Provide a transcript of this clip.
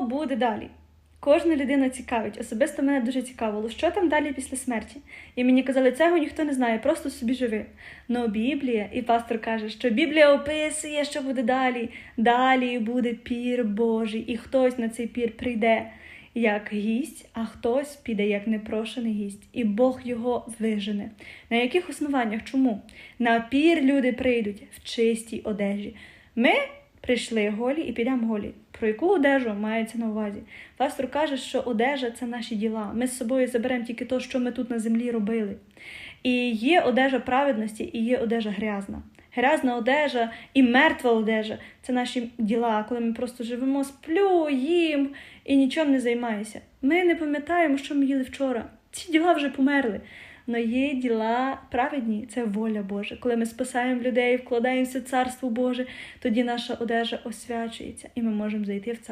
буде далі? Кожна людина цікавить, особисто мене дуже цікавило, що там далі після смерті. І мені казали, цього ніхто не знає, просто собі живи. Ну, Біблія, і пастор каже, що Біблія описує, що буде далі. Далі буде пір Божий, і хтось на цей пір прийде як гість, а хтось піде як непрошений гість, і Бог його вижене. На яких основаннях? Чому? На пір люди прийдуть в чистій одежі. Ми прийшли голі і підемо голі. Про яку одежу мається на увазі? Пастор каже, що одежа це наші діла. Ми з собою заберемо тільки те, що ми тут на землі робили. І є одежа праведності, і є одежа грязна. Грязна одежа і мертва одежа це наші діла, коли ми просто живемо, сплю, їм і нічим не займаємося. Ми не пам'ятаємо, що ми їли вчора. Ці діла вже померли. Но є діла праведні, це воля Божа. Коли ми спасаємо людей, вкладаємося в царство Боже, тоді наша одежа освячується, і ми можемо зайти в царство.